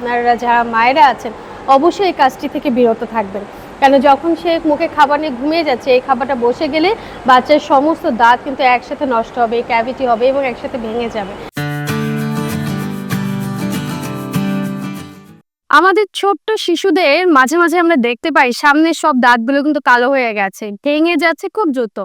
আপনারা যারা মায়েরা আছেন, অবশ্যই এই কাজটি থেকে বিরত থাকবেন। কেন যখন সে মুখে খাবার নিয়ে ঘুমিয়ে যাচ্ছে, এই খাবারটা বসে গেলে বাচ্চার সমস্ত দাঁত কিন্তু একসাথে নষ্ট হবে ক্যাভিটি হবে এবং একসাথে ভেঙে যাবে। আমাদের ছোট্ট শিশুদের মাঝে মাঝে আমরা দেখতে পাই, সামনের সব দাঁতগুলো কিন্তু কালো হয়ে গেছে, ভেঙে যাচ্ছে খুব দ্রুত।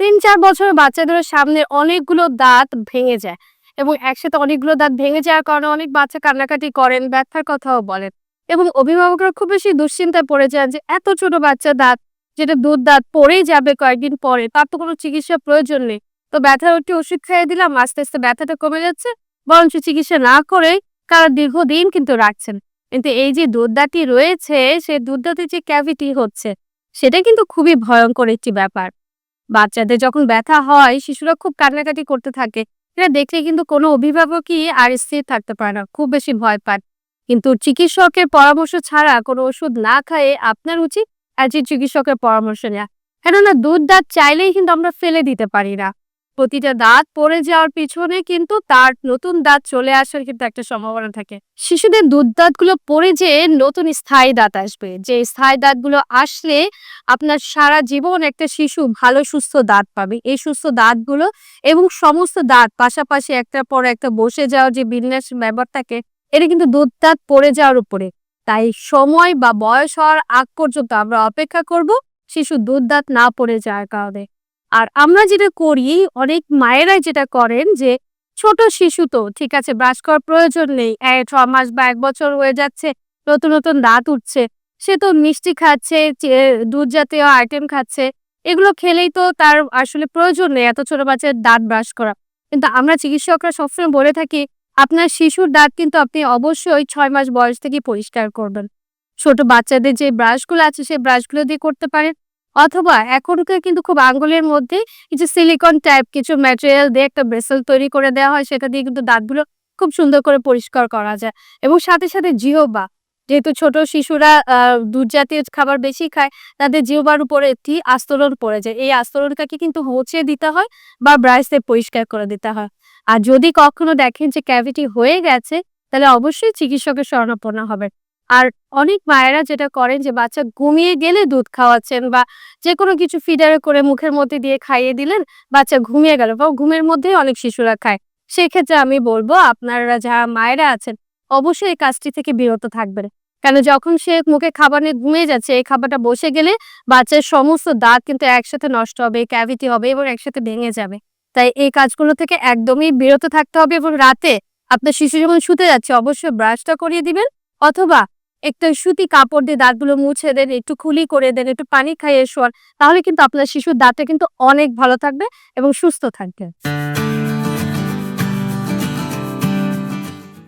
তিন চার বছরের বাচ্চাদের সামনে অনেকগুলো দাঁত ভেঙে যায়। এবং একসাথে অনেকগুলো দাঁত ভেঙে যাওয়ার কারণে অনেক বাচ্চা কান্নাকাটি করেন, ব্যথার কথাও বলেন এবং অভিভাবকরা খুব বেশি দুশ্চিন্তায় পড়ে যান যে এত ছোট বাচ্চা দাঁত যেটা দুধ দাঁত পড়েই যাবে কয়েকদিন পরে, তার তো কোনো চিকিৎসার প্রয়োজন নেই। তো ব্যথার একটি ওষুধ খাইয়ে দিলাম, আস্তে আস্তে ব্যথাটা কমে যাচ্ছে, বরঞ্চ চিকিৎসা না করে তারা দীর্ঘদিন কিন্তু রাখছেন। কিন্তু এই যে দুধদাঁতি রয়েছে, সে দুধদাঁতে যে ক্যাভিটি হচ্ছে, সেটা কিন্তু খুবই ভয়ঙ্কর একটি ব্যাপার। বাচ্চাদের যখন ব্যথা হয়, শিশুরা খুব কান্নাকাটি করতে থাকে। এটা দেখলে কিন্তু কোনো অভিভাবকই আর স্থির থাকতে পারে না, খুব বেশি ভয় পান কিন্তু চিকিৎসকের পরামর্শ ছাড়া কোনো ওষুধ না খায়ে আপনার উচিত একজন চিকিৎসকের পরামর্শ নেওয়া কেননা দুধ দাঁত চাইলেই কিন্তু আমরা ফেলে দিতে পারি না। প্রতিটা দাঁত পড়ে যাওয়ার পিছনে কিন্তু তার নতুন দাঁত চলে আসার কিন্তু একটা সম্ভাবনা থাকে। শিশুদের দুধ দাঁতগুলো পড়ে যে নতুন স্থায়ী দাঁত আসবে। যে স্থায়ী দাঁতগুলো আসলে আপনার সারা জীবন একটা শিশু ভালো, সুস্থ দাঁত পাবে। এই সুস্থ দাঁতগুলো এবং সমস্ত দাঁত পাশাপাশি একটার পর একটা বসে যাওয়ার যে বিন্যাস ব্যাপার থাকে, এটা কিন্তু দুধ দাঁত পড়ে যাওয়ার উপরে। তাই সময় বা বয়স হওয়ার আগ পর্যন্ত আমরা অপেক্ষা করব শিশু দুধ দাঁত না পড়ে যাওয়ার কারণে। আর আমরা যেটা করি, অনেক মায়েরাই যেটা করেন যে, ছোট শিশু তো, ঠিক আছে, ব্রাশ করার প্রয়োজন নেই ছ মাস বা এক বছর হয়ে যাচ্ছে, নতুন নতুন দাঁত উঠছে, সে তো মিষ্টি খাচ্ছে দুধ জাতীয় আইটেম খাচ্ছে, এগুলো খেলেই তো তার আসলে প্রয়োজন নেই এত ছোট বাচ্চার দাঁত ব্রাশ করা। কিন্তু আমরা চিকিৎসকরা সবসময় বলে থাকি, আপনার শিশুর দাঁত কিন্তু আপনি অবশ্যই ছয় মাস বয়স থেকে পরিষ্কার করবেন। ছোট বাচ্চাদের যে ব্রাশগুলো আছে সেই ব্রাশগুলো দিয়ে করতে পারেন। অথবা এখনকার কিন্তু খুব আঙ্গুলের মধ্যে কিছু সিলিকন টাইপ কিছু ম্যাটেরিয়াল দিয়ে একটা ব্রেসেল তৈরি করে দেওয়া হয়। সেটা দিয়ে কিন্তু দাঁতগুলো খুব সুন্দর করে পরিষ্কার করা যায়। এবং সাথে সাথে জিহবা, যেহেতু ছোট শিশুরা দুধ জাতীয় খাবার বেশি খায়, তাদের জিহবার উপরে একটি আস্তরণ পড়ে যায়। এই আস্তরণটাকে কিন্তু হচ্ছে দিতে হয় বা ব্রাশ দিয়ে পরিষ্কার করে দিতে হয়। আর যদি কখনো দেখেন যে ক্যাভিটি হয়ে গেছে, তাহলে অবশ্যই চিকিৎসকের শরণাপন্ন হবেন। আর অনেক মায়েরা যেটা করেন যে বাচ্চা ঘুমিয়ে গেলে দুধ খাওয়াচ্ছেন বা যে কোনো কিছু ফিডারে করে মুখের মধ্যে দিয়ে খাইয়ে দিলেন, বাচ্চা ঘুমিয়ে গেল বা ঘুমের মধ্যেই অনেক শিশুরা খায়। সেক্ষেত্রে আমি বলব আপনারা যারা মায়েরা আছেন, অবশ্যই এই কাজটি থেকে বিরত থাকবেন। কেন যখন সে মুখে খাবার নিয়ে ঘুমিয়ে যাচ্ছে, এই খাবারটা বসে গেলে বাচ্চার সমস্ত দাঁত কিন্তু একসাথে নষ্ট হবে ক্যাভিটি হবে এবং একসাথে ভেঙে যাবে। তাই এই কাজগুলো থেকে একদমই বিরত থাকতে হবে এবং রাতে আপনার শিশু যখন শুতে যাচ্ছে, অবশ্যই ব্রাশটা করিয়ে দিবেন অথবা একটা সুতি কাপড় দিয়ে দাঁতগুলো মুছে দেন, একটু খুলি করে দেন, একটু পানি খাইয়ে শোয়ান, তাহলে কিন্তু আপনার শিশুর দাঁতটা কিন্তু অনেক ভালো থাকবে এবং সুস্থ থাকবে।